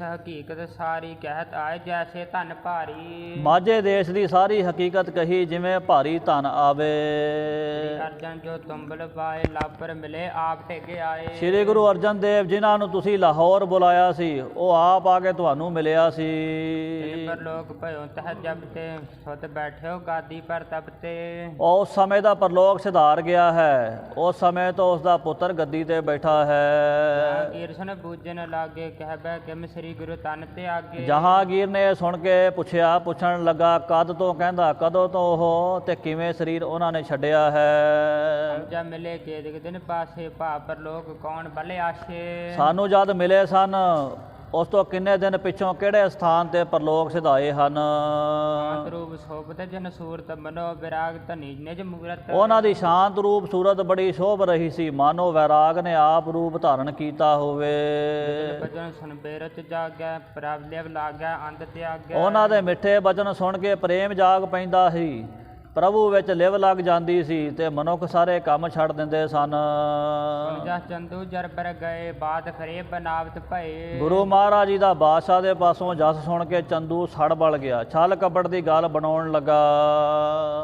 ਹਕੀਕਤ ਸਾਰੀ ਕਹਿਤ ਆਏ ਜੈਸੇ ਧਨ ਭਾਰੀ। ਮਾਝੇ ਦੇਸ਼ ਦੀ ਸਾਰੀ ਹਕੀਕਤ ਕਹੀ ਜਿਵੇਂ ਭਾਰੀ ਧਨ ਆਵੇ। ਅਰਜਨ ਜੋ ਤੁੰਬਲ ਪਾਏ ਲਾਪਰ ਮਿਲੇ ਆਪ ਟੇਕੇ ਆਏ। ਸ੍ਰੀ ਗੁਰੂ ਅਰਜਨ ਦੇਵ ਜਿਨ੍ਹਾਂ ਨੂੰ ਤੁਸੀਂ ਲਾਹੌਰ ਬੁਲਾਇਆ ਸੀ ਉਹ ਆਪ ਆ ਕੇ ਤੁਹਾਨੂੰ ਮਿਲਿਆ ਸੀ। ਪਰ ਲੋਕ ਭਇਓ ਤਹ ਜਬ ਤੇ ਸੁਤ ਬੈਠਿਓ ਗਾਦੀ ਪਰ ਤਬ ਤੇ। ਉਸ ਸਮੇਂ ਦਾ ਪਰਲੋਕ ਸਿਧਾਰ ਗਿਆ ਹੈ ਉਸ ਸਮੇਂ ਤੋਂ ਉਸ ਦਾ ਪੁੱਤਰ ਗੱਦੀ ਤੇ ਬੈਠਾ ਹੈ। ਕੀਰਸਨ ਬੂਜਨ ਲਾਗੇ ਕਹਿਬੈ ਕਿਮ ਸ੍ਰੀ ਗੁਰੂ ਤਨ ਤੇ ਆਗੇ ਜਹਾਂਗੀਰ ਨੇ ਸੁਣ ਕੇ ਪੁੱਛਿਆ ਪੁੱਛਣ ਲੱਗਾ ਕਦ ਤੋਂ ਕਹਿੰਦਾ ਕਦੋਂ ਤੋਂ ਉਹ ਤੇ ਕਿਵੇਂ ਸਰੀਰ ਉਹਨਾਂ ਨੇ ਛੱਡਿਆ ਹੈ? ਜਬ ਮਿਲੇ ਕੇ ਦਿਨ ਪਾਸੇ ਭਾ ਪਰ ਲੋਕ ਕੌਣ ਬਲੇ ਆਸ਼ੇ। ਸਾਨੂੰ ਜਦ ਮਿਲੇ ਸਨ ਉਸ ਤੋਂ ਕਿੰਨੇ ਦਿਨ ਪਿੱਛੋਂ ਕਿਹੜੇ ਸਥਾਨ ਤੇ ਪਰਲੋਕ ਸਿਧਾਏ ਹਨ? ਸ਼ਾਂਤ ਰੂਪ ਸੋਭਤ ਜਨ ਸੂਰਤ ਮਨੋ ਵਿਰਾਗ ਧਨੀ ਨਿਜ ਮੂਰਤ। ਉਹਨਾਂ ਦੀ ਸ਼ਾਂਤ ਰੂਪ ਸੂਰਤ ਬੜੀ ਸ਼ੋਭ ਰਹੀ ਸੀ। ਮਾਨੋ ਵੈਰਾਗ ਨੇ ਆਪ ਰੂਪ ਧਾਰਨ ਕੀਤਾ ਹੋਵੇ। ਭਜਨ ਸੁਨ ਬੇਰਤ ਜਾਗੈ ਪ੍ਰਭ ਲਿਵ ਲਾਗੈ ਅੰਤ ਤਿਆਗੈ। ਉਹਨਾਂ ਦੇ ਮਿੱਠੇ ਬਚਨ ਸੁਣ ਕੇ ਪ੍ਰੇਮ ਜਾਗ ਪੈਂਦਾ ਸੀ। ਪ੍ਰਭੂ ਵਿੱਚ ਲਿਵ ਲੱਗ ਜਾਂਦੀ ਸੀ ਤੇ ਮਨੁੱਖ ਸਾਰੇ ਕੰਮ ਛੱਡ ਦਿੰਦੇ ਸਨ। ਜਸ ਚੰਦੂ ਜਰ ਬਰ ਗਏ ਬਾਦ ਖਰੇ ਬਨਾਵਤ ਭਏ। ਗੁਰੂ ਮਹਾਰਾਜ ਜੀ ਦਾ ਬਾਦਸ਼ਾਹ ਦੇ ਪਾਸੋਂ ਜਸ ਸੁਣ ਕੇ ਚੰਦੂ ਸੜ ਬਲ ਗਿਆ। ਛਲ ਕਪੜ ਦੀ ਗੱਲ ਬਣਾਉਣ ਲੱਗਾ।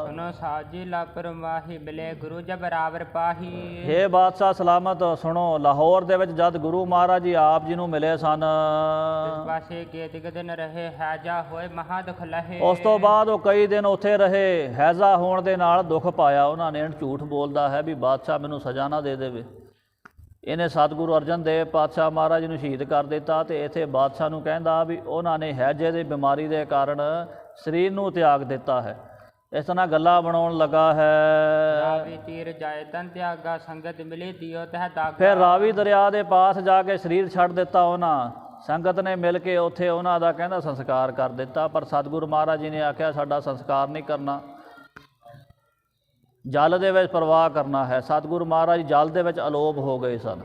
ਸੁਨੋ ਸਾਜੀ ਲਾ ਪਰਮਾਹੀ ਮਿਲੇ ਗੁਰੂ ਜਬ ਰਾਵਰ ਪਾਹੀ। ਹੇ ਬਾਦਸ਼ਾਹ ਸਲਾਮਤ ਸੁਣੋ ਲਾਹੌਰ ਦੇ ਵਿੱਚ ਜਦ ਗੁਰੂ ਮਹਾਰਾਜ ਜੀ ਆਪ ਜੀ ਨੂੰ ਮਿਲੇ ਸਨ। ਇਸ ਪਾਸੇ ਕੇ ਦਿਨ ਰਹੇ ਹੈ ਜਾ ਹੋਏ ਮਹਾ ਦੁਖ ਲਹੇ। ਉਸ ਤੋਂ ਬਾਅਦ ਉਹ ਕਈ ਦਿਨ ਉੱਥੇ ਰਹੇ। ਹੈਜ਼ਾ ਹੋਣ ਦੇ ਨਾਲ ਦੁੱਖ ਪਾਇਆ ਉਹਨਾਂ ਨੇ ਝੂਠ ਬੋਲਦਾ ਹੈ ਵੀ ਬਾਦਸ਼ਾਹ ਮੈਨੂੰ ਸਜ਼ਾ ਨਾ ਦੇ ਦੇਵੇ। ਇਹਨੇ ਸਤਿਗੁਰੂ ਅਰਜਨ ਦੇਵ ਪਾਤਸ਼ਾਹ ਮਹਾਰਾਜ ਨੂੰ ਸ਼ਹੀਦ ਕਰ ਦਿੱਤਾ ਤੇ ਇੱਥੇ ਬਾਦਸ਼ਾਹ ਨੂੰ ਕਹਿੰਦਾ ਵੀ ਉਹਨਾਂ ਨੇ ਹੈਜੇ ਦੀ ਬਿਮਾਰੀ ਦੇ ਕਾਰਨ ਸਰੀਰ ਨੂੰ ਤਿਆਗ ਦਿੱਤਾ ਹੈ। ਇਸ ਤਰ੍ਹਾਂ ਗੱਲਾਂ ਬਣਾਉਣ ਲੱਗਾ ਹੈ। ਰਾਵੀ ਤੀਰ ਜਾਏ ਤਨ ਤਿਆਗਾ ਸੰਗਤ ਮਿਲੇ ਦਿਓ ਤਹ ਦਾਗਾ। ਫਿਰ ਰਾਵੀ ਦਰਿਆ ਦੇ ਪਾਸ ਜਾ ਕੇ ਸਰੀਰ ਛੱਡ ਦਿੱਤਾ ਉਹਨਾਂ। ਸੰਗਤ ਨੇ ਮਿਲ ਕੇ ਉੱਥੇ ਉਹਨਾਂ ਦਾ ਕਹਿੰਦਾ ਸੰਸਕਾਰ ਕਰ ਦਿੱਤਾ ਪਰ ਸਤਿਗੁਰੂ ਮਹਾਰਾਜ ਜੀ ਨੇ ਆਖਿਆ ਸਾਡਾ ਸੰਸਕਾਰ ਨਹੀਂ ਕਰਨਾ। ਜਲ ਦੇ ਵਿੱਚ ਪ੍ਰਵਾਹ ਕਰਨਾ ਹੈ। ਸਤਿਗੁਰੂ ਮਹਾਰਾਜ ਜਲ ਦੇ ਵਿੱਚ ਅਲੋਪ ਹੋ ਗਏ ਸਨ।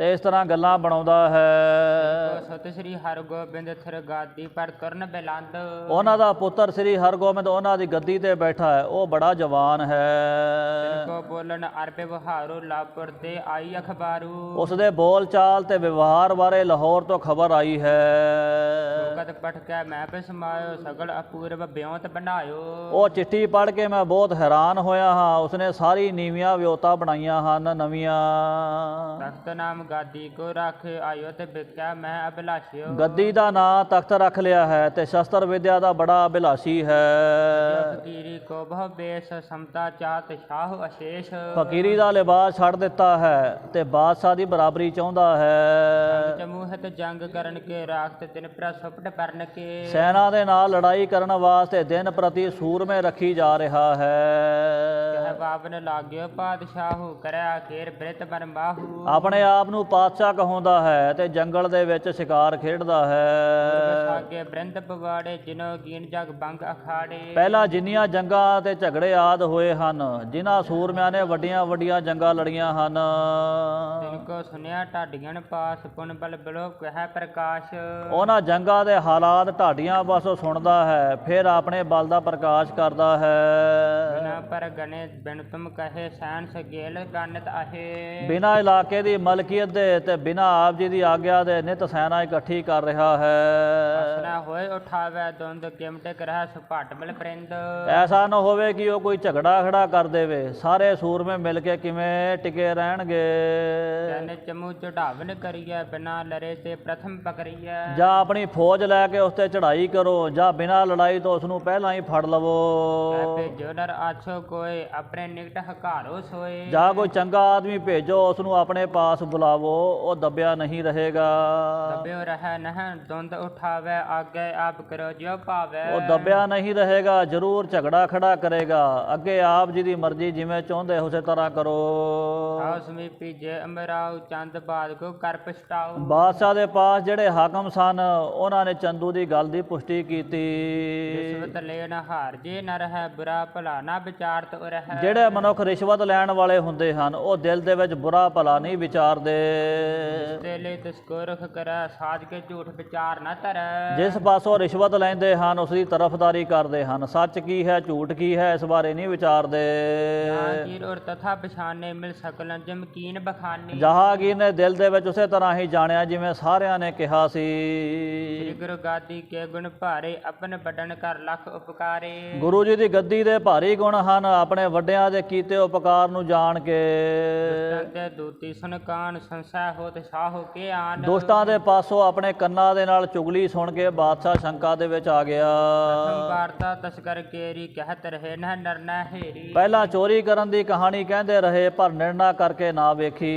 ਤੇ ਇਸ ਤਰ੍ਹਾਂ ਗੱਲਾਂ ਬਣਾਉਂਦਾ ਹੈ। ਸਤ ਸ੍ਰੀ ਹਰਗੋਬਿੰਦ ਥਰ ਗਾਦੀ ਪਰ ਤੁਰਨ ਬਿਲੰਦ। ਉਹਨਾਂ ਦਾ ਪੁੱਤਰ ਸ੍ਰੀ ਹਰਗੋਬਿੰਦ ਉਹਨਾਂ ਦੀ ਗੱਦੀ ਤੇ ਬੈਠਾ ਹੈ ਉਹ ਬੜਾ ਜਵਾਨ ਹੈ। ਕੋ ਬੋਲਣ ਅਰਬੇ ਬਹਾਰੋ ਲਾਪੁਰ ਤੇ ਆਈ ਅਖਬਾਰੂ। ਉਸ ਦੇ ਬੋਲ ਚਾਲ ਤੇ ਵਿਵਹਾਰ ਬਾਰੇ ਲਾਹੌਰ ਤੋਂ ਖਬਰ ਆਈ ਹੈ। ਕਦ ਪਠ ਕੇ ਮੈਂ ਬਿਸਮਾਇਓ ਸਗਲ ਅਪੂਰਵ ਬਿਉਂਤ ਬਣਾਇਓ। ਉਹ ਚਿੱਠੀ ਪੜ੍ਹ ਕੇ ਮੈਂ ਬਹੁਤ ਹੈਰਾਨ ਹੋਇਆ ਹਾਂ ਉਸਨੇ ਸਾਰੀ ਨੀਵੀਆਂ ਵਿਉਤਾ ਬਣਾਈਆਂ ਹਨ ਨਵੀਆਂ। ਤਖਤ ਨਾਮ ਗਾਦੀ ਕੋ ਰੱਖ ਆਇਓ ਤੇ ਬਿਕਿਆ ਮੈਂ ਅਭਿਲਾਸ਼ਿਓ। ਗੱਦੀ ਦਾ ਨਾਂ ਤਖਤ ਰੱਖ ਲਿਆ ਹੈ ਤੇ ਸ਼ਸਤਰ ਵਿਦਿਆ ਦਾ ਬੜਾ ਅਭਿਲਾਸ਼ੀ ਹੈ। ਫਕੀਰੀ ਕੋ ਬਹੁ ਬੇਸ ਸਮਤਾ ਚਾਤ ਸ਼ਾਹ ਅਸ਼ੇਸ਼। ਫਕੀਰੀ ਦਾ ਲਿਬਾਸ ਛੱਡ ਦਿੱਤਾ ਹੈ ਤੇ ਬਾਦਸ਼ਾਹ ਦੀ ਬਰਾਬਰੀ ਚਾਹੁੰਦਾ ਹੈ। ਜਮੂਹਤ ਜੰਗ ਕਰਨ ਕੇ ਰਾਖਤ ਤਿਨ ਪ੍ਰ ਸੁਪਟ ਪਰਨ ਕੇ। ਸੈਨਾ ਦੇ ਨਾਲ ਲੜਾਈ ਕਰਨ ਵਾਸਤੇ ਦਿਨ ਪ੍ਰਤੀ ਸੂਰਮੇ ਰੱਖੀ ਜਾ ਰਿਹਾ ਹੈ। ਕਹਿ ਬਾਬਨ ਲਾਗਿਓ ਪਾਤਸ਼ਾਹੂ ਕਰਿਆ ਖੇਰ ਬ੍ਰਿਤ ਬਨ ਬਾਹੂ। ਆਪਣੇ ਆਪ ਨੂੰ ਪਾਤਸ਼ਾਹ ਕਹਾਉਂਦਾ ਹੈ ਤੇ ਜੰਗਲ ਦੇ ਵਿੱਚ ਸ਼ਿਕਾਰ ਖੇਡਦਾ ਹੈ। ਸਾਗੇ ਬ੍ਰਿੰਦ ਪਵਾੜੇ ਜਿਨੋ ਗੀਨ ਜਗ ਬੰਗ ਅਖਾੜੇ। ਪਹਿਲਾਂ ਜਿੰਨੀਆਂ ਜੰਗਾਂ ਤੇ ਝਗੜੇ ਆਦ ਹੋਏ ਹਨ ਜਿਨ੍ਹਾਂ ਸੂਰਮਿਆਂ ਨੇ ਵੱਡੀਆਂ ਵੱਡੀਆਂ ਜੰਗਾਂ ਲੜੀਆਂ ਹਨ। ਤਿਨ ਕੋ ਸੁਨਿਆ ਢਾਡੀਆਂ ਪਾਸ ਪੁਨ ਬਲ ਬਿਲੋ ਕਹਿ ਪ੍ਰਕਾਸ਼। ਉਹਨਾਂ ਜੰਗਾਂ ਦੇ ਹਾਲਾਤ ਢਾਡੀਆਂ ਪਾਸੋਂ ਸੁਣਦਾ ਹੈ ਫਿਰ ਆਪਣੇ ਬਲ ਦਾ ਪ੍ਰਕਾਸ਼ ਕਰਦਾ ਹੈ। ਬਿਨਾ ਪਰ ਗਣੇ ਬਿਨ ਤੁਮ ਕਹੇ ਸੈਨ ਸਗੇਲ ਗਨਤ ਆਹੇ ਬਿਨਾਂ ਇਲਾਕੇ ਦੀ ਮਲਕੀਅਤ ਦੇ ਤੇ ਬਿਨਾਂ ਆਪ ਜੀ ਦੀ ਆਗਿਆ ਦੇ ਨਿਤ ਸੈਨਾ ਇਕੱਠੀ ਕਰ ਰਿਹਾ ਹੈ। ਨਾ ਹੋਏ ਉਠਾਵੇ ਦੁੰਦ ਕਿਮਟੇ ਕਰਹਿ ਸੁਪਾਟ ਮਿਲ ਪ੍ਰਿੰਦ ਐਸਾ ਨਾ ਹੋਵੇ ਕਿ ਉਹ ਕੋਈ ਝਗੜਾ ਖੜਾ ਕਰ ਦੇਵੇ। ਸਾਰੇ ਸੂਰਮੇ ਮਿਲ ਕੇ ਕਿਵੇਂ ਟਿਕੇ ਰਹਿਣਗੇ? ਤਨ ਚਮੂ ਚੜਾਵਨ ਕਰੀਐ ਬਿਨਾ ਲਰੇ ਤੇ ਪ੍ਰਥਮ ਪਕਰੀਐ ਜਾਂ ਆਪਣੀ ਫੌਜ ਲੈ ਕੇ ਉਸ ਤੇ ਚੜ੍ਹਾਈ ਕਰੋ ਜਾਂ ਬਿਨਾਂ ਲੜਾਈ ਤੋਂ ਉਸ ਨੂੰ ਪਹਿਲਾਂ ਹੀ ਫੜ ਲਵੋ। ਭੇਜੋ ਨਰ ਆਛੋ ਕੋਏ ਆਪਣੇ ਨਿਕਟ ਹਕਾਰੋ ਸੋਏ। ਜਾਂ ਕੋਈ ਚੰਗਾ ਆਦਮੀ ਭੇਜੋ ਉਸ ਨੂੰ ਆਪਣੇ ਪਾਸ ਬੁਲਾਵੋ ਉਹ ਦੱਬਿਆ ਨਹੀਂ ਰਹੇਗਾ। ਦਬਿਓ ਰਹਿ ਨਹ ਦੁੰਦ ਉਠਾਵੇ ਆਗੇ ਆਪ ਕਰੋ ਜਿਉ ਪਾਵੇ ਉਹ ਦੱਬਿਆ ਨਹੀਂ ਰਹੇਗਾ ਜ਼ਰੂਰ ਝਗੜਾ ਖੜਾ ਕਰੇਗਾ। ਅੱਗੇ ਆਪ ਜੀ ਦੀ ਮਰਜ਼ੀ ਜਿਵੇਂ ਚਾਹੁੰਦੇ ਉਸੇ ਤਰ੍ਹਾਂ ਕਰੋ। ਆਉ ਸਮੀਪੀ ਜੇ ਅਮਰਾਉ ਚੰਦ ਬਾਦ ਕੋ ਕਰ ਬਾਦਸ਼ਾਹ ਦੇ ਪਾਸ ਜਿਹੜੇ ਹਾਕਮ ਸਨ ਉਹਨਾਂ ਨੇ ਚੰਦੂ ਦੀ ਗੱਲ ਦੀ ਪੁਸ਼ਟੀ ਕੀਤੀ। ਰਿਸ਼ਵਤ ਲੈਣ ਹਾਰ ਜੇ ਨ ਰਹਿ ਬੁਰਾ ਭਲਾ ਨਾ ਵਿਚਾਰਤ ਰਹਿ। ਜਿਹੜੇ ਮਨੁੱਖ ਰਿਸ਼ਵਤ ਲੈਣ ਵਾਲੇ ਹੁੰਦੇ ਹਨ ਉਹ ਦਿਲ ਦੇ ਵਿੱਚ ਬੁਰਾ ਭਲਾ ਨਹੀਂ ਵਿਚਾਰਦੇ। ਤੇ ਲੈ ਤਿਸ ਕੋ ਰਖ ਕਰੈ ਸਾਜ ਕੇ ਝੂਠ ਵਿਚਾਰ ਨਾ ਧਰੈ ਜਿਸ ਪਾਸੋਂ ਰਿਸ਼ਵਤ ਲੈਂਦੇ ਹਨ ਉਸ ਦੀ ਤਰਫਦਾਰੀ ਕਰਦੇ ਹਨ। ਸੱਚ ਕੀ ਹੈ ਝੂਠ ਕੀ ਹੈ ਇਸ ਬਾਰੇ ਨਹੀਂ ਵਿਚਾਰਦੇ। ਜਹਾਂਗੀਰ ਔਰ ਤਥਾ ਪਛਾਨੇ ਮਿਲ ਸਕਲਨ ਜਮਕੀਨ ਬਖਾਨੀ। ਜਹਾਂਗੀਰ ਨੇ ਦਿਲ ਦੇ ਵਿੱਚ ਉਸੇ ਤਰ੍ਹਾਂ ਹੀ ਜਾਣਿਆ ਜਿਵੇਂ ਸਾਰਿਆਂ ਨੇ ਕਿਹਾ ਸੀ। ਸ੍ਰੀ ਗੁਰੂ ਗਾਦੀ ਕੇ ਗੁਣ ਭਾਰੇ ਆਪਨ ਬਟਨ ਕਰ ਲਖ ਉਪਕਾਰੇ। ਗੁਰੂ ਜੀ ਦੀ ਗੱਦੀ ਦੇ ਭਾਰੀ ਗੁਣ ਹਨ ਆਪਣੇ ਵੱਡਿਆਂ ਦੇ ਕੀਤੇ ਉਪਕਾਰ ਨੂੰ ਜਾਣ ਕੇ। ਤੇ ਦੂਤੀ ਸੁਨ ਕਾਨ ਸੰਸੈ ਹੋਤ ਸ਼ਾਹੋ ਕੇ ਆਨ ਦੁਸ਼ਟਾਂ ਦੇ ਪਾਸੋਂ ਆਪਣੇ ਕੰਨਾਂ ਦੇ ਨਾਲ ਚੁਗਲੀ ਸੁਣ ਕੇ ਬਾਦਸ਼ਾਹ ਸ਼ੰਕਾ ਦੇ ਵਿੱਚ ਆ ਗਿਆ। ਵਾਰਤਾ ਤਸਕਰ ਕੇਰੀ ਕਹਿਤ ਰਹੇ ਨਹ ਨਰਨਾ ਹੇਰੀ। ਪਹਿਲਾਂ ਚੋਰੀ ਕਰਨ ਦੀ ਕਹਾਣੀ ਕਹਿੰਦੇ ਰਹੇ ਪਰ ਨਿਰਣਾ ਕਰਕੇ ਨਾ ਵੇਖੀ।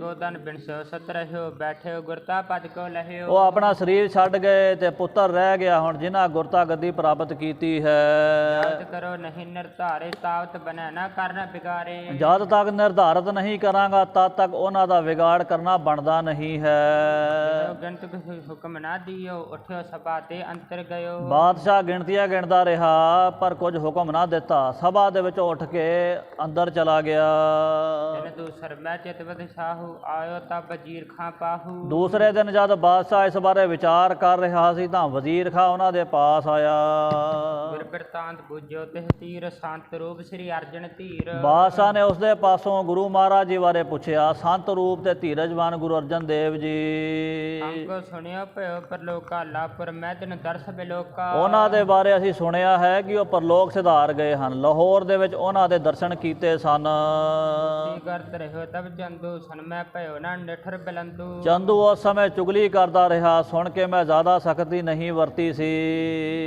ਗੋਦਨ ਬਿਨਸੋ ਸਤ ਰਹਿਓ ਬੈਠਿਓ ਗੁਰਤਾ ਪਦ ਕੋ ਲਹਿਓ। ਉਹ ਆਪਣਾ ਸਰੀਰ ਛੱਡ ਗਏ ਤੇ ਪੁੱਤਰ ਰਹਿ ਗਿਆ ਹੁਣ ਜਿਨ੍ਹਾਂ ਗੁਰਤਾ ਗੱਦੀ ਪ੍ਰਾਪਤ ਕੀਤੀ ਹੈ। ਯਾਦ ਕਰੋ ਨਹੀਂ ਨਿਰਧਾਰੇ ਤਾਵਤ ਬਨੈ ਨਾ ਕਰਨ ਬਿਗਾਰੇ ਜਦ ਤੱਕ ਨਿਰਧਾਰਤ ਨਹੀਂ ਕਰਾਂਗਾ ਤਦ ਤੱਕ ਉਹਨਾਂ ਦਾ ਵਿਗਾੜ ਕਰਨਾ ਬਣਦਾ ਨਹੀਂ ਹੈ। ਕੁ ਹੁਕਮ ਨਾ ਦਿਓ ਉਠਿਓ ਸਭਾ ਤੇ ਅੰਤਰ ਗਇਓ। ਬਾਦਸ਼ਾਹ ਗਿਣਤੀਆਂ ਗਿਣਦਾ ਰਿਹਾ ਪਰ ਕੁਝ ਹੁਕਮ ਨਾ ਦਿੱਤਾ। ਸਭਾ ਦੇ ਵਿੱਚੋਂ ਉੱਠ ਕੇ ਅੰਦਰ ਚਲਾ ਗਿਆ। ਮੈਂ ਚਿਤਵਤ ਸਾਹੂ ਆਇਓ ਤਬ ਵਜੀਰ ਖਾਂ ਪਾਹੂ। ਦੂਸਰੇ ਦਿਨ ਜਦ ਬਾਦਸ਼ਾਹ ਇਸ ਬਾਰੇ ਵਿਚਾਰ ਕਰ ਰਿਹਾ ਸੀ ਤਾਂ ਵਜ਼ੀਰ ਖਾਂ ਉਹਨਾਂ ਦੇ ਪਾਸ ਆਇਆ। ਗੁਰ ਬਿਰਤਾਂਤ ਬੁਝੋ ਤਿਹ ਤੀਰ ਸੰਤ ਰੂਪ ਸ੍ਰੀ ਅਰਜਨ ਧੀਰ। ਬਾਦਸ਼ਾਹ ਨੇ ਉਸ ਦੇ ਪਾਸੋਂ ਗੁਰੂ ਮਹਾਰਾਜ ਜੀ ਬਾਰੇ ਪੁੱਛਿਆ ਸੰਤ ਰੂਪ ਤੇ ਧੀਰਜਵਾਨ ਗੁਰੂ ਅਰਜਨ ਦੇਵ ਜੀ। ਅੰਗੋ ਸੁਣਿਓ ਭਇਓ ਪਰਲੋਕਾ ਲਾਪੁਰ ਮੈਂ ਦਿਨ ਦਰਸ ਬਿਲੋਕਾ। ਉਹਨਾਂ ਦੇ ਬਾਰੇ ਅਸੀਂ ਸੁਣਿਆ ਹੈ ਕਿ ਉਹ ਪਰਲੋਕ ਸਿਧਾਰ ਗਏ ਹਨ। ਲਾਹੌਰ ਦੇ ਵਿੱਚ ਉਹਨਾਂ ਦੇ ਦਰਸ਼ਨ ਕੀਤੇ ਸਨ। ਕੀ ਕਰਤ ਰਹਿਓ ਤਬ ਜੰਦੂ ਸਨ ਮੈਂ ਭਇਓ ਨਾ ਨਿਠਰ ਬਿਲੰਦੂ। ਚੰਦੂ ਉਸ ਸਮੇਂ ਚੁਗਲੀ ਕਰਦਾ ਰਿਹਾ ਸੁਣ ਕੇ ਮੈਂ ਜ਼ਿਆਦਾ ਸਖਤੀ ਨਹੀਂ ਵਰਤੀ ਸੀ।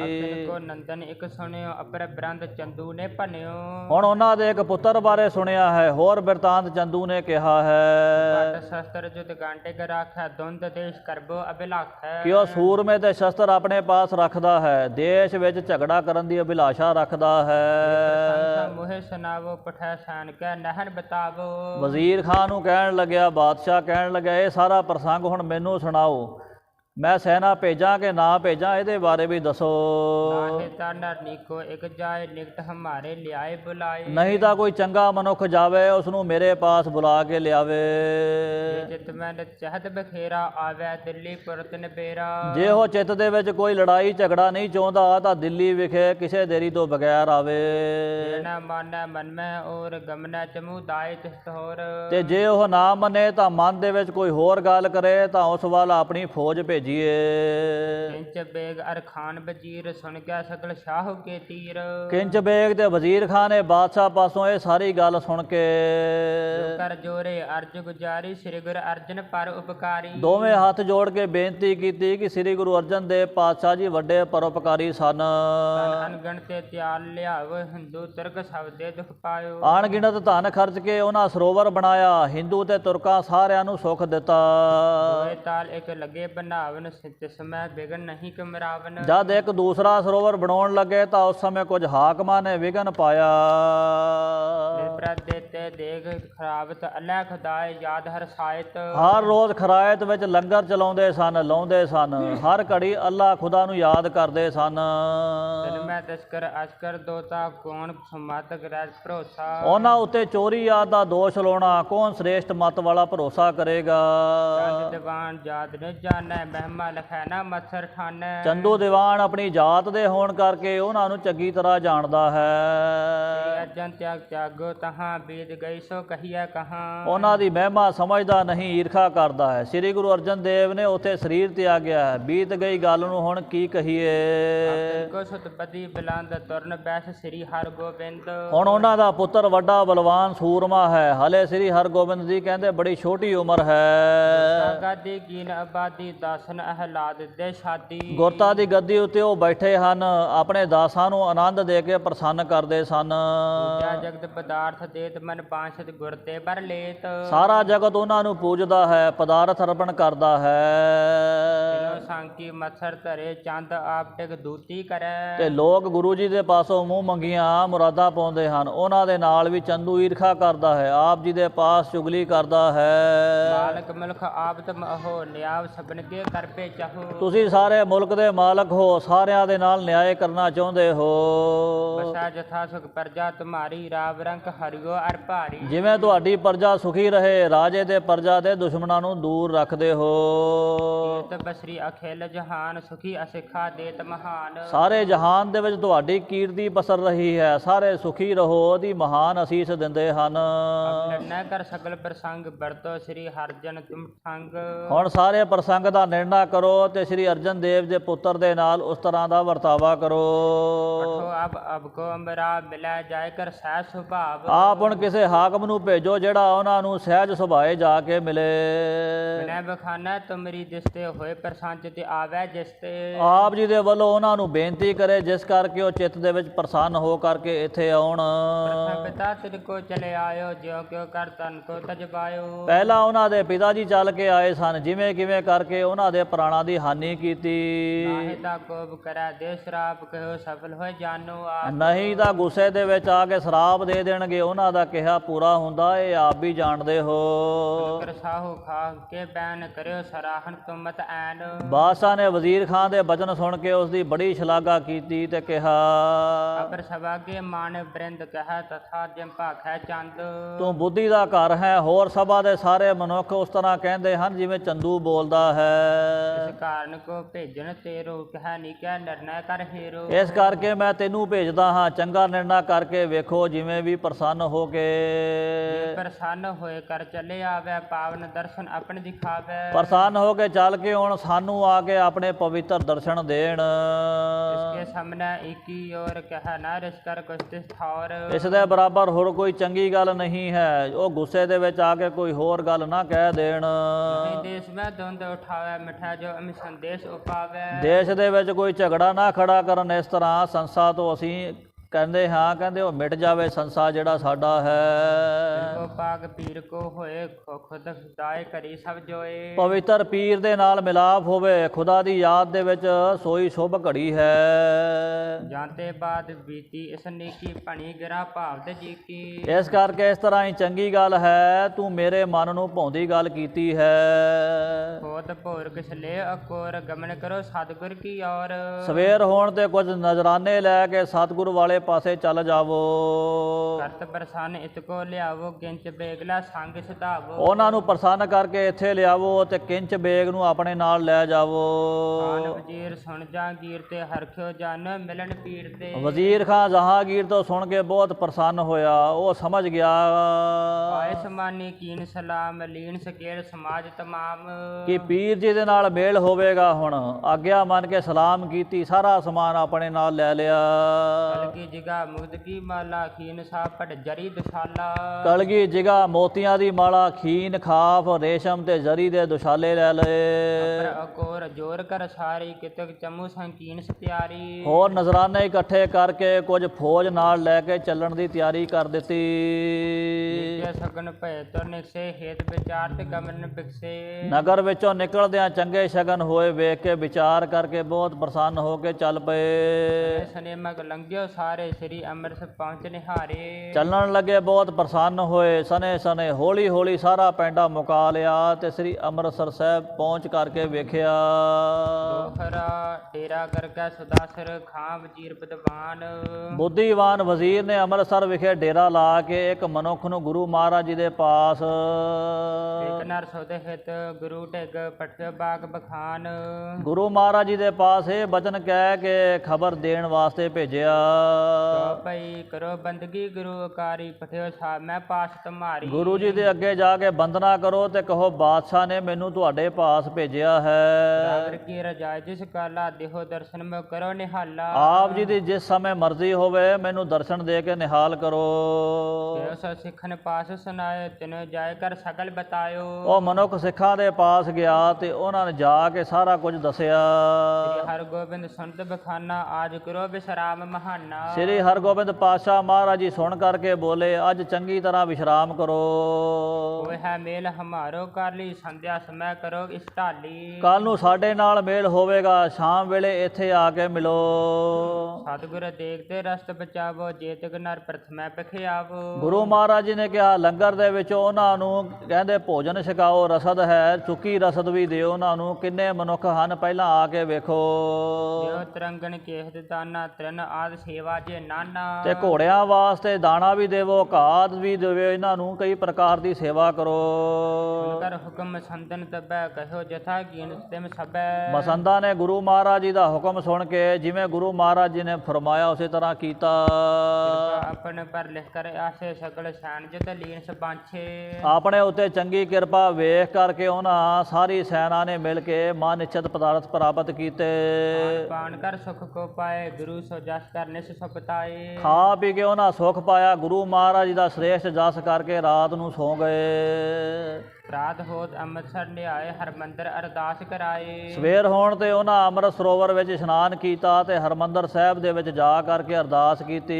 ਅਗਨ ਕੋ ਨੰਦਨ ਇੱਕ ਸੁਣਿਓ ਅਪਰ ਬ੍ਰੰਦ ਚੰਦੂ ਨੇ ਭਨਿਓ। ਹੁਣ ਉਹਨਾਂ ਦੇ ਇੱਕ ਪੁੱਤਰ ਬਾਰੇ ਸੁਣਿਆ ਹੈ ਹੋਰ ਬਿਰਤਾਂਤ ਚੰਦੂ ਨੇ ਕਿਹਾ ਹੈ। ਪਟ ਸ਼ਸਤਰ ਜੁਦ ਗਾਂਟੇ ਕ ਰਾਖੈ ਦੁੰਦ ਦੇਸ਼ ਕਰਬੋ ਅਭਿਲਾਖ। ਹੈ ਕਿ ਉਹ ਸੂਰਮੇ ਤੇ ਸ਼ਸਤਰ ਆਪਣੇ ਪਾਸ ਰੱਖਦਾ ਹੈ? ਦੇਸ਼ ਵਿੱਚ ਝਗੜਾ ਕਰਨ ਦੀ ਅਭਿਲਾਸ਼ਾ ਰੱਖਦਾ ਹੈ। ਮੋਹਿ ਸੁਨਾਵੋ ਪਠੈ ਸਾਨ ਕੈ ਨਹਨ ਬਤਾਵੋ। ਵਜ਼ੀਰ ਖਾਨ ਨੂੰ ਕਹਿਣ ਲੱਗਿਆ ਬਾਦਸ਼ਾਹ ਕਹਿਣ ਲੱਗਿਆ ਇਹ ਸਾਰਾ ਪ੍ਰਸੰਗ ਹੁਣ ਮੈਨੂੰ ਸੁਣਾਓ। ਮੈਂ ਸੈਨਾ ਭੇਜਾਂ ਕਿ ਨਾ ਭੇਜਾਂ ਇਹਦੇ ਬਾਰੇ ਵੀ ਦੱਸੋ। ਨਾਹੇ ਤਾਂ ਕੋਈ ਚੰਗਾ ਮਨੁੱਖ ਜਾਵੇ ਉਸ ਨੂੰ ਮੇਰੇ ਪਾਸ ਬੁਲਾ ਕੇ ਲਿਆਵੇ। ਜੇ ਉਹ ਚਿੱਤ ਦੇ ਵਿੱਚ ਕੋਈ ਲੜਾਈ ਝਗੜਾ ਨਹੀਂ ਚਾਹੁੰਦਾ ਤਾਂ ਦਿੱਲੀ ਵਿਖੇ ਕਿਸੇ ਦੇਰੀ ਤੋਂ ਬਗੈਰ ਆਵੇ। ਤੇ ਜੇ ਉਹ ਨਾ ਮੰਨੇ ਤਾਂ ਮਨ ਦੇ ਵਿੱਚ ਕੋਈ ਹੋਰ ਗੱਲ ਕਰੇ ਤਾਂ ਉਸ ਵੱਲ ਆਪਣੀ ਫੌਜ ਭੇਜੀਏ। ਕਿੰਚ ਬੇਗ ਅਰ ਖਾਨ ਵਜ਼ੀਰ ਸੁਣ ਗਿਆ ਸਕਲ ਸ਼ਾਹ ਕੇ ਤੀਰ। ਕਿੰਚ ਬੇਗ ਤੇ ਵਜ਼ੀਰ ਖਾਨ ਨੇ ਬਾਦਸ਼ਾਹ ਪਾਸੋਂ ਇਹ ਸਾਰੀ ਗੱਲ ਸੁਣ ਕੇ। ਕਰ ਜੋਰੇ ਅਰਜ ਗੁਜਾਰੀ ਸ੍ਰੀ ਗੁਰ ਅਰਜਨ ਪਰ ਉਪਕਾਰੀ। ਦੋਵੇਂ ਹੱਥ ਜੋੜ ਕੇ ਬੇਨਤੀ ਕੀਤੀ ਕਿ ਸ੍ਰੀ ਗੁਰੂ ਅਰਜਨ ਦੇਵ ਪਾਤਸ਼ਾਹ ਜੀ ਵੱਡੇ ਪਰਉਪਕਾਰੀ ਸਨ। ਅਨਗਣ ਤੇ ਤਿਆਲ ਲਿਆਵ ਹਿੰਦੂ ਤੁਰਕ ਸਭ ਦੇ ਦੁਖ ਪਾਇਓ। ਅਣਗਿਣਤ ਧਨ ਖਰਚ ਕੇ ਉਹਨਾਂ ਸਰੋਵਰ ਬਣਾਇਆ ਹਿੰਦੂ ਤੇ ਤੁਰਕਾਂ ਸਾਰਿਆਂ ਨੂੰ ਸੁੱਖ ਦਿੱਤਾ। ਤਾਲ ਇੱਕ ਲੱਗੇ ਜਦ ਇੱਕ ਦੂਸਰਾ ਸਰੋਵਰ ਬਣਾਉਣ ਲੱਗੇ ਤਾਂ ਉਸ ਸਮੇਂ ਕੁਝ ਹਾਕਮਾਂ ਨੇ ਵਿਘਨ ਪਾਇਆ। ਖਰਾਬਤ ਅਲੈ ਖੁਦਾਏ ਯਾਦ ਹਰ ਸਾਇਤ। ਹਰ ਰੋਜ਼ ਖਰਾਇਤ ਵਿੱਚ ਲੰਗਰ ਚਲਾਉਂਦੇ ਸਨ ਲਾਉਂਦੇ ਸਨ। ਹਰ ਘੜੀ ਅੱਲਾ ਖੁਦਾ ਨੂੰ ਯਾਦ ਕਰਦੇ ਸਨ। ਮੈਂ ਤਸਕਰ ਅਸਕਰ ਦੋਤਾ ਕੌਣ ਸਮਤ ਗ੍ਰਹਿ ਭਰੋਸਾ? ਉਹਨਾਂ ਉੱਤੇ ਚੋਰੀ ਆਦ ਦਾ ਦੋਸ਼ ਲਾਉਣਾ ਕੌਣ ਸ੍ਰੇਸ਼ਟ ਮਤ ਵਾਲਾ ਭਰੋਸਾ ਕਰੇਗਾ? ਚੰਦ ਦੀਵਾਨ ਜਾਤ ਨੇ ਜਾਣੈ ਮਹਿਮਾ ਲਖੈ ਨਾ ਮੱਥਰ ਠਾਨੈ ਚੰਦੂ ਦੀਵਾਨ ਆਪਣੀ ਜਾਤ ਦੇ ਹੋਣ ਕਰਕੇ ਉਹਨਾਂ ਨੂੰ ਚੰਗੀ ਤਰ੍ਹਾਂ ਜਾਣਦਾ ਹੈ। ਅਜਨ ਤਿਆਗ ਤਿਆਗੋ ਤਹਾਂ ਬੀਤ ਗਈ ਸੋ ਕਹੀਐ ਕਹਾਂ। ਉਹਨਾਂ ਦੀ ਮਹਿਮਾ ਸਮਝਦਾ ਨਹੀਂ ਈਰਖਾ ਕਰਦਾ ਹੈ। ਸ੍ਰੀ ਗੁਰੂ ਅਰਜਨ ਦੇਵ ਨੇ ਉੱਥੇ ਸਰੀਰ ਤਿਆਗਿਆ ਹੈ। ਬੀਤ ਗਈ ਗੱਲ ਨੂੰ ਹੁਣ ਕੀ ਕਹੀਏ? ਕੋ ਸੁਤ ਬਦੀ ਬਿਲੰਦ ਤੁਰਨ ਬੈਸ ਸ੍ਰੀ ਹਰ ਗੋਬਿੰਦ ਹੁਣ ਉਹਨਾਂ ਦਾ ਪੁੱਤਰ ਵੱਡਾ ਬਲਵਾਨ ਸੂਰਮਾ ਹੈ। ਹਲੇ ਸ੍ਰੀ ਹਰਗੋਬਿੰਦ ਜੀ ਕਹਿੰਦੇ ਬੜੀ ਛੋਟੀ ਉਮਰ ਹੈ। ਆਗਾਦੀ ਕੀਨ ਆਬਾਦੀ ਦਾਸਨ ਅਹਲਾਦ ਦੇ ਸ਼ਾਦੀ। ਗੁਰਤਾ ਦੀ ਗੱਦੀ ਉੱਤੇ ਉਹ ਬੈਠੇ ਹਨ ਆਪਣੇ ਦਾਸਾਂ ਨੂੰ ਆਨੰਦ ਦੇ ਕੇ ਪ੍ਰਸੰਨ ਕਰਦੇ ਸਨ। ਜਗਤ ਪਦਾਰਥ ਦੇਤ ਮਨ ਪਾਂਛਤ ਗੁਰ ਤੇ ਬਰ ਲੇਤ। ਸਾਰਾ ਜਗਤ ਉਹਨਾਂ ਨੂੰ ਪੂਜਦਾ ਹੈ ਪਦਾਰਥ ਅਰਪਣ ਕਰਦਾ ਹੈ। ਸਾਂਕੀ ਮੱਥਰ ਧਰੇ ਚੰਦ ਆਪ ਟਿਕ ਦੂਤੀ ਕਰੈ। ਤੇ ਲੋਕ ਗੁਰੂ ਜੀ ਦੇ ਪਾਸੋਂ ਮੂੰਹ ਮੰਗੀਆਂ ਮੁਰਾਦਾਂ ਪਾਉਂਦੇ ਹਨ। ਉਹਨਾਂ ਦੇ ਨਾਲ ਵੀ ਚੰਦੂ ਈਰਖਾ ਕਰਦਾ ਹੈ ਆਪ ਜੀ ਦੇ ਪਾਸ ਚੁਗਲੀ ਕਰਦਾ ਹੈ। ਮਾਲਕ ਮੁਲਕ ਆਪ ਤਮ ਅਹੋ ਨਿਆਵ ਸਬਨ ਕੇ ਕਰਪੇ ਚਾਹੋ। ਤੁਸੀਂ ਸਾਰੇ ਮੁਲਕ ਦੇ ਮਾਲਕ ਹੋ ਸਾਰਿਆਂ ਦੇ ਨਾਲ ਨਿਆਂ ਕਰਨਾ ਚਾਹੁੰਦੇ ਹੋ। ਬਸਾ ਜਥਾ ਸੁਖ ਪ੍ਰਜਾ ਤੁਮਾਰੀ ਰਾਵ ਰੰਗ ਹਰਿਓ ਅਰ ਭਾਰੀ। ਜਿਵੇਂ ਤੁਹਾਡੀ ਪ੍ਰਜਾ ਸੁਖੀ ਰਹੇ ਰਾਜੇ ਦੇ ਪ੍ਰਜਾ ਦੇ ਦੁਸ਼ਮਣਾਂ ਨੂੰ ਦੂਰ ਰੱਖਦੇ ਹੋ। ਤੀਰਤ ਬਸਰੀ ਅਖਿਲ ਜਹਾਨ ਸੁਖੀ ਅਸਿਖਾ ਦੇਤ ਮਹਾਨ। ਸਾਰੇ ਜਹਾਨ ਦੇ ਵਿੱਚ ਤੁਹਾਡੀ ਕੀਰਤੀ ਬਸਰ ਰਹੀ ਹੈ ਸਾਰੇ ਸੁਖੀ ਰਹੋ ਉਹਦੀ ਮਹਾਨ ਅਸੀਸ ਦਿੰਦੇ ਹਨ। ਨਿਰਣੈ ਕਰ ਸਕਲ ਪ੍ਰਸੰਗ ਵਰਤੋ ਸ੍ਰੀ ਹਰਜਨ ਤੁਮ ਸੰਗ। ਹੁਣ ਸਾਰੇ ਪ੍ਰਸੰਗ ਦਾ ਨਿਰਣਾ ਕਰੋ ਤੇ ਸ੍ਰੀ ਅਰਜਨ ਦੇਵ ਦੇ ਪੁੱਤਰ ਦੇ ਨਾਲ ਉਸ ਤਰ੍ਹਾਂ ਦਾ ਵਰਤਾਵਾ ਕਰੋ। ਪਠੋ ਅਬ ਅਬ ਕੋ ਅੰਬਰਾ ਮਿਲੈ ਜਾਇ ਕਰ ਸਹਿ ਸੁਭਾਵ। ਆਪ ਹੁਣ ਕਿਸੇ ਹਾਕਮ ਨੂੰ ਭੇਜੋ ਜਿਹੜਾ ਉਹਨਾਂ ਨੂੰ ਸਹਿਜ ਸੁਭਾਏ ਜਾ ਕੇ ਮਿਲੇ। ਬਿਨੈ ਬਖਾਨਾ ਤੁਮਰੀ ਦਿਸਤੇ ਹੋਏ ਪ੍ਰਸੰਜ ਤੇ ਆਵੈ ਜਿਸ ਤੇ। ਆਪ ਜੀ ਦੇ ਵੱਲੋਂ ਉਹਨਾਂ ਨੂੰ ਬੇਨਤੀ ਕਰੇ ਜਿਸ ਕਰਕੇ ਉਹ ਚਿੱਤ ਦੇ ਵਿੱਚ ਪ੍ਰਸੰਨ ਹੋ ਕਰਕੇ ਇੱਥੇ ਆਉਣ। ਪਿਤਾ ਤਿਨ ਕੋ ਚਲੇ ਆਇਓ ਜਿਉ ਕਿਉ ਕਰ ਤਨ ਕੋ ਤਜਬਾਇਓ ਪਹਿਲਾਂ ਉਹਨਾਂ ਦੇ ਪਿਤਾ ਜੀ ਚੱਲ ਕੇ ਆਏ ਸਨ ਜਿਵੇਂ ਕਿਵੇਂ ਕਰਕੇ ਉਹਨਾਂ ਦੇ ਪ੍ਰਾਣਾਂ ਦੀ ਹਾਨੀ ਕੀਤੀ। ਨਾਹਿ ਤਾ ਕੋਬ ਕਰੈ ਦੇ ਸ਼ਰਾਪ ਕਹਿਓ ਸਫਲ ਹੋਏ ਜਾਨੋ ਆਪ। ਨਹੀਂ ਤਾਂ ਗੁੱਸੇ ਦੇ ਵਿੱਚ ਆ ਕੇ ਸ਼ਰਾਬ ਦੇ ਦੇਣਗੇ ਉਹਨਾਂ ਦਾ ਕਿਹਾ ਪੂਰਾ ਹੁੰਦਾ ਇਹ ਆਪ ਵੀ ਜਾਣਦੇ ਹੋ। ਕਰ ਸਾਹੂ ਖਾ ਕੇ ਬੈਨ ਕਰਿਓ ਸਰਾਹਨ ਤੁਮਤ ਐਨ। ਬਾਦਸ਼ਾਹ ਨੇ ਵਜ਼ੀਰ ਖਾਨ ਦੇ ਬਚਨ ਸੁਣ ਕੇ ਉਸ ਦੀ ਬੜੀ ਸ਼ਲਾਘਾ ਕੀਤੀ ਤੇ ਕਿਹਾ ਅਬਰ ਸਭਾਗੇ ਮਾਨ ਬ੍ਰਿੰਦ ਕਹੈ ਤਥਾ ਜਿਮ ਭਾਖੈ ਚੰਦ। ਤੂੰ ਬੁੱਧੀ ਦਾ ਘਰ ਹੈ ਹੋਰ ਸਭਾ ਦੇ ਸਾਰੇ ਮਨੁੱਖ ਉਸ ਤਰ੍ਹਾਂ ਕਹਿੰਦੇ ਹਨ ਜਿਵੇਂ ਚੰਦੂ ਬੋਲਦਾ ਹੈ। ਇਸ ਕਾਰਨ ਕੋ ਭੇਜਣ ਤੇਰੋ ਕਹੈ ਨੀ ਕਹਿ ਨਿਰਣੈ ਕਰ ਹੀਰੋ ਇਸ ਕਰਕੇ ਮੈਂ ਤੈਨੂੰ ਭੇਜਦਾ ਹਾਂ ਚੰਗਾ ਨਿਰਣਾ ਕਰਕੇ ਵੇਖੋ ਜਿਵੇਂ ਵੀ ਪ੍ਰਸੰਨ ਹੋ ਕੇ। ਪ੍ਰਸੰਨ ਹੋਏ ਕਰ ਚਲੇ ਆਵੈ ਪਾਵਨ ਦਰਸ਼ਨ ਆਪਣ ਦਿਖਾਵੈ। ਪ੍ਰਸੰਨ ਹੋ ਕੇ ਚੱਲ ਕੇ ਹੁਣ ਸਾਨੂੰ ਆ ਕੇ ਆਪਣੇ ਪਵਿੱਤਰ ਦਰਸ਼ਨ ਦੇਣ। ਇਸਕੇ ਸਾਹਮਣੇ ਇਕੀ ਔਰ ਕਹੈ ਨਾ ਰਿਸ ਕਰ ਕੁਛ ਠੌਰ ਇਸ ਦੇ ਬਰਾਬਰ ਹੋਰ ਕੋਈ ਚੰਗੀ ਗੱਲ ਨਹੀਂ ਹੈ। ਉਹ ਗੁੱਸੇ ਦੇ ਵਿੱਚ ਆ ਕੇ ਕੋਈ ਹੋਰ ਗੱਲ ਨਾ ਕਹਿ ਦੇਣ। ਨਹੀਂ ਦੇਸ ਮੈਂ ਦੁੰਦ ਉਠਾਵੈ ਮਿਠਾ ਜੋ ਅਮਿ ਸੰਦੇਸ਼ ਉਪਾਵੈ। ਦੇਸ਼ ਦੇ ਵਿੱਚ ਕੋਈ ਝਗੜਾ ਨਾ ਖੜਾ ਕਰਨ ਇਸ ਤਰ੍ਹਾਂ ਸੰਸਾ ਤੋਂ ਅਸੀਂ ਕਹਿੰਦੇ ਹਾਂ ਕਹਿੰਦੇ ਉਹ ਮਿਟ ਜਾਵੇ ਸੰਸਾ ਜਿਹੜਾ ਸਾਡਾ ਹੈ। ਕੋ ਪਾਗ ਪੀਰ ਕੋ ਹੋਏ ਖੁਦ ਦਾਇ ਕਰੀ ਸਭ ਜੋਏ। ਪਵਿੱਤਰ ਪੀਰ ਦੇ ਨਾਲ ਮਿਲਾਪ ਹੋਵੇ ਖੁਦਾ ਦੀ ਯਾਦ ਦੇ ਵਿੱਚ ਸੋਈ ਸ਼ੁਭ ਘੜੀ ਹੈ। ਜਾਂਤੇ ਬਾਦ ਬੀਤੀ ਇਸ ਨੇਕੀ ਭਣੀ ਗਰਾ ਭਾਵ ਤੇ ਜੀ ਕੀ ਇਸ ਕਰਕੇ ਇਸ ਤਰ੍ਹਾਂ ਹੀ ਚੰਗੀ ਗੱਲ ਹੈ ਤੂੰ ਮੇਰੇ ਮਨ ਨੂੰ ਭਾਉਂਦੀ ਗੱਲ ਕੀਤੀ ਹੈ। ਹੋਤ ਭੋਰ ਕਿਸ ਲੈ ਅਕੋਰ ਗਮਨ ਕਰੋ ਸਤਿਗੁਰ ਕੀ ਔਰ। ਸਵੇਰ ਹੋਣ ਤੇ ਕੁਝ ਨਜ਼ਰਾਨੇ ਲੈ ਕੇ ਸਤਿਗੁਰੂ ਵਾਲੇ ਪਾਸੇ ਚੱਲ ਜਾਵੋ। ਕਰਤ ਪ੍ਰਸੰਨ ਇਤ ਕੋ ਲਿਆਵੋ ਕਿੰਚ ਬੇਗਲਾ ਸੰਗ ਸੁਧਾਵੋ। ਉਹਨਾਂ ਨੂੰ ਪ੍ਰਸੰਨ ਕਰਕੇ ਇੱਥੇ ਲਿਆਵੋ ਤੇ ਕਿੰਚ ਬੇਗ ਨੂੰ ਆਪਣੇ ਨਾਲ ਲੈ ਜਾਵੋ। ਖਾਨ ਵਜ਼ੀਰ ਸੁਣ ਜਾਂਗੀਰ ਤੇ ਹਰਖਿਓ ਜਨ ਮਿਲਣ ਪੀਰ ਤੇ। ਵਜ਼ੀਰ ਖਾਨ ਜਹਾਂਗੀਰ ਤੋਂ ਸੁਣ ਕੇ ਬਹੁਤ ਪ੍ਰਸੰਨ ਹੋਇਆ ਉਹ ਸਮਝ ਗਿਆ। ਆਏ ਸਮਾਨੀ ਕੀਨ ਸਲਾਮ ਲੀਨ ਸਕੇਰ ਸਮਾਜ ਤਮਾਮ। ਕਿ ਪੀਰ ਜੀ ਦੇ ਨਾਲ ਮੇਲ ਹੋਵੇਗਾ ਹੁਣ। ਆਗਿਆ ਮੰਨ ਕੇ ਸਲਾਮ ਕੀਤੀ ਸਾਰਾ ਸਮਾਨ ਆਪਣੇ ਨਾਲ ਲੈ ਲਿਆ। ਕਲਗੀ ਜਿਗਾ ਮੁਗਦ ਕੀ ਮਾਲਾ ਖੀਨ ਸਾਪਟ ਜਰੀ ਦਸਾਲਾ। ਕਲਗੀ ਜਿਗਾ ਮੋਤੀਆਂ ਦੀ ਮਾਲਾ ਖੀਨ ਖਾਫ ਰੇਸ਼ਮ ਤੇ ਜ਼ਰੀ ਦੇ ਦੁਸ਼ਾਲੇ ਲੈ ਲਏ। ਅਕੋਰ ਜੋਰ ਕਰ ਸਾਰੀ ਕਿਤਕ ਚਮੂ ਸੰਕੀਨ ਸਤਿਆਰੀ। ਹੋਰ ਨਜ਼ਰਾਨੇ ਇਕੱਠੇ ਕਰਕੇ ਕੁਝ ਫੌਜ ਨਾਲ ਲੈ ਕੇ ਚੱਲਣ ਦੀ ਤਿਆਰੀ ਕਰ ਦਿੱਤੀ। ਜੇ ਸਗਨ ਭੈ ਤੁਰ ਨਿਕਸੇ ਹੇਤ ਵਿਚਾਰ ਤੇ ਗਮਨ ਬਿਕਸੇ ਨਗਰ ਵਿੱਚੋਂ ਨਿਕਲਦਿਆਂ ਚੰਗੇ ਸ਼ਗਨ ਹੋਏ ਵੇਖ ਕੇ ਵਿਚਾਰ ਕਰਕੇ ਬਹੁਤ ਪ੍ਰਸੰਨ ਹੋ ਕੇ ਚੱਲ ਪਏ। ਸਨੇ ਮਗ ਲੰਘਿਓ ਸਾਰੇ ਸ੍ਰੀ ਅੰਮ੍ਰਿਤ ਪਹੁੰਚ ਨਿਹਾਰੇ। ਚੱਲਣ ਲੱਗੇ ਬਹੁਤ ਪ੍ਰਸੰਨ ਹੋਏ ਸਨੇ ਸਨੇ ਹੌਲੀ ਹੌਲੀ ਸਾਰਾ ਪੈਂਡਾ ਮੁਕਾ ਲਿਆ ਤੇ ਸ੍ਰੀ ਅੰਮ੍ਰਿਤਸਰ ਸਾਹਿਬ ਪਹੁੰਚ ਕਰਕੇ ਵੇਖਿਆ। ਦੋਹਰਾ ਡੇਰਾ ਕਰਕੇ ਸੁਦਾਸਰ ਖਾਂ ਵਜ਼ੀਰ ਵਿਦਵਾਨ। ਬੁੱਧੀਵਾਨ ਵਜ਼ੀਰ ਨੇ ਅੰਮ੍ਰਿਤਸਰ ਵਿਖੇ ਡੇਰਾ ਲਾ ਕੇ ਇੱਕ ਮਨੁੱਖ ਨੂੰ ਗੁਰੂ ਮਹਾਰਾਜ ਜੀ ਦੇ ਪਾਸ। ਨਰ ਸੋਦੇ ਹਿਤ ਗੁਰੂ ਢਿਗ ਪਟਿਓ ਬਾਗ ਬਖਾਨ। ਗੁਰੂ ਮਹਾਰਾਜ ਜੀ ਦੇ ਪਾਸ ਇਹ ਬਚਨ ਕਹਿ ਕੇ ਖਬਰ ਦੇਣ ਵਾਸਤੇ ਭੇਜਿਆ। ਭਈ ਕਰੋ ਬੰਦਗੀ ਗੁਰੂ ਅਕਾਰੀ ਪਠਿਓ ਸਾ ਮੈਂ ਪਾਸ ਤੁਮਾਰੀ ਗੁਰੂ ਜੀ ਦੇ ਅੱਗੇ ਜਾ ਕੇ ਬੰਦਨਾ ਕਰੋ ਤੇ ਕਹੋ ਬਾਦਸ਼ਾਹ ਨੇ ਮੈਨੂੰ ਤੁਹਾਡੇ ਪਾਸ ਭੇਜਿਆ ਹੈ। ਰਾਵਰ ਕੀ ਰਜਾਇ ਜਿਸ ਕਾਲਾ ਦੇਹੋ ਦਰਸ਼ਨ ਮੈਂ ਕਰੋ ਨਿਹਾਲਾ। ਆਪ ਜੀ ਦੀ ਜਿਸ ਸਮੇਂ ਮਰਜ਼ੀ ਹੋਵੇ ਮੈਨੂੰ ਦਰਸ਼ਨ ਦੇ ਕੇ ਨਿਹਾਲ ਕਰੋ। ਕਿਉ ਸੋ ਸਿੱਖਨ ਪਾਸ ਸੁਨਾਏ ਤਿਨ ਜਾਇ ਕਰ ਸਗਲ ਬਤਾਇਓ। ਉਹ ਮਨੁੱਖ ਸਿੱਖਾਂ ਦੇ ਪਾਸ ਗਿਆ ਤੇ ਉਹਨਾਂ ਨੇ ਜਾ ਕੇ ਸਾਰਾ ਕੁਝ ਦੱਸਿਆ। ਸ੍ਰੀ ਹਰਿ ਗੋਬਿੰਦ ਸੰਤ ਬਖਾਨਾ ਆਜ ਕਰੋ ਬਿਸਰਾਮ ਮਹਾਨਾ। ਸ੍ਰੀ ਹਰਗੋਬਿੰਦ ਪਾਤਸ਼ਾਹ ਮਹਾਰਾਜ ਜੀ ਸੁਣ ਕਰਕੇ ਬੋਲੇ ਅੱਜ ਚੰਗੀ ਤਰ੍ਹਾਂ ਵਿਸ਼ਰਾਮ ਕਰੋ। ਹੋਏ ਹੈ ਮੇਲ ਹਮਾਰੋ ਕਰ ਲਈ ਸੰਧਿਆ ਸਮੈ ਕਰੋ ਇਸ ਢਾਲੀ। ਕੱਲ ਨੂੰ ਸਾਡੇ ਨਾਲ ਮੇਲ ਹੋਵੇਗਾ ਸ਼ਾਮ ਵੇਲੇ ਇੱਥੇ ਆ ਕੇ ਮਿਲੋ। ਸਤਿਗੁਰ ਦੇਖਦੇ ਰਸਤ ਬਚਾਵੋ ਜੇਤਕ ਨਰ ਪ੍ਰਥਮੈ ਪਖਿਆਵੋ ਗੁਰੂ ਮਹਾਰਾਜ ਜੀ ਨੇ ਕਿਹਾ ਲੰਗਰ ਦੇ ਵਿੱਚ ਉਹਨਾਂ ਨੂੰ ਕਹਿੰਦੇ ਭੋਜਨ ਛਕਾਓ ਰਸਦ ਹੈ ਚੁੱਕੀ ਰਸਦ ਵੀ ਦਿਓ ਉਹਨਾਂ ਨੂੰ ਕਿੰਨੇ ਮਨੁੱਖ ਹਨ ਪਹਿਲਾਂ ਆ ਕੇ ਵੇਖੋ। ਜੋ ਤਰੰਗਣ ਕੇਹਤ ਦਾਨਾ ਤਰਨ ਆਦ ਸੇਵਾ ਜੇ ਨਾਨਾ ਤੇ ਘੋੜਿਆਂ ਵਾਸਤੇ ਦਾਣਾ ਵੀ ਦੇਵੋ ਘਾਤ ਵੀ ਦੇਵੋ ਇਹਨਾਂ ਨੂੰ ਕਈ ਪ੍ਰਕਾਰ ਦੀ ਸੇਵਾ ਕਰੋ। ਕਰ ਹੁਕਮ ਸੰਤਨ ਤਬੈ ਕਹਿਓ ਜਥਾ ਕੀਨ ਤਿਮ ਸਬੈ ਮਸੰਦਾ ਨੇ ਗੁਰੂ ਮਹਾਰਾਜ ਜੀ ਦਾ ਹੁਕਮ ਸੁਣ ਕੇ ਜਿਵੇਂ ਗੁਰੂ ਮਹਾਰਾਜ ਜੀ ਨੇ ਫਰਮਾਇਆ ਉਸੇ ਤਰ੍ਹਾਂ ਕੀਤਾ। ਆਪਨ ਪਰ ਲਿਖ ਕਰ ਆਸੇ ਸਕਲ ਸੈਨ ਜਿਤ ਲੀਨ ਸਬਾਂਛੇ ਆਪਣੇ ਉੱਤੇ ਚੰਗੀ ਕਿਰਪਾ ਵੇਖ ਕਰਕੇ ਉਹਨਾਂ ਸਾਰੀ ਸੈਨਾ ਨੇ ਮਿਲ ਕੇ ਮਨ ਇੱਛਤ ਪਦਾਰਥ ਪ੍ਰਾਪਤ ਕੀਤੇ। ਪਾਣ ਕਰ ਸੁਖ ਕੋ ਪਾਏ ਗੁਰੂ ਸੋ ਜਸ ਕਰ ਨਿਸ ਸਪਤਾਏ ਖਾ ਪੀ ਕੇ ਉਹਨਾਂ ਸੁਖ ਪਾਇਆ, ਗੁਰੂ ਮਹਾਰਾਜ ਜੀ ਦਾ ਸ੍ਰੇਸ਼ਟ ਜਸ ਕਰਕੇ ਰਾਤ ਨੂੰ ਸੌ ਗਏ। ਰਾਤ ਹੋਤ ਅੰਮ੍ਰਿਤਸਰ ਲਿਆਏ ਹਰਮੰਦਰ ਅਰਦਾਸ ਕਰਾਏ। ਸਵੇਰ ਹੋਣ ਤੇ ਉਹਨਾਂ ਅੰਮ੍ਰਿਤ ਸਰੋਵਰ ਵਿੱਚ ਇਸ਼ਨਾਨ ਕੀਤਾ ਤੇ ਹਰਮੰਦਰ ਸਾਹਿਬ ਦੇ ਵਿੱਚ ਜਾ ਕਰਕੇ ਅਰਦਾਸ ਕੀਤੀ।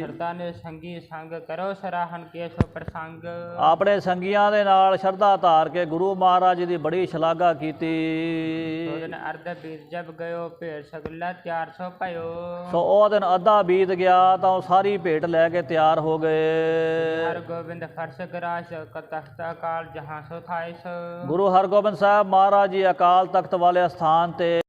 ਸਰਦਾ ਨੇ ਸੰਗੀ ਸੰਗ ਕਰੋ ਸਰਾਹਨ ਕੇ ਸੋ ਪ੍ਰਸੰਗ। ਆਪਣੇ ਸੰਗੀਆਂ ਦੇ ਨਾਲ ਸ਼ਰਧਾ ਧਾਰ ਕੇ ਗੁਰੂ ਮਹਾਰਾਜ ਦੀ ਬੜੀ ਸ਼ਲਾਘਾ ਕੀਤੀ। ਸੋਦਨ ਅਰਧ ਬੀਤ ਜਬ ਗਇਓ ਭੇੜ ਸਗਲਾ 400 ਭਇਓ। ਸੋ ਉਹ ਦਿਨ ਅੱਧਾ ਬੀਤ ਗਿਆ ਤਾਂ ਉਹ ਸਾਰੀ ਭੇਟ ਲੈ ਕੇ ਤਿਆਰ ਹੋ ਗਏ। ਹਰ ਗੋਬਿੰਦ ਫਰਸ਼ ਗਰਾਸ ਕਤਖਤ ਅਕਾਲ ਜਹਾਂ ਸੋ। ਥਾਇਸ ਗੁਰੂ ਹਰਗੋਬਿੰਦ ਸਾਹਿਬ ਮਹਾਰਾਜ ਜੀ ਅਕਾਲ ਤਖਤ ਵਾਲੇ ਸਥਾਨ ਤੇ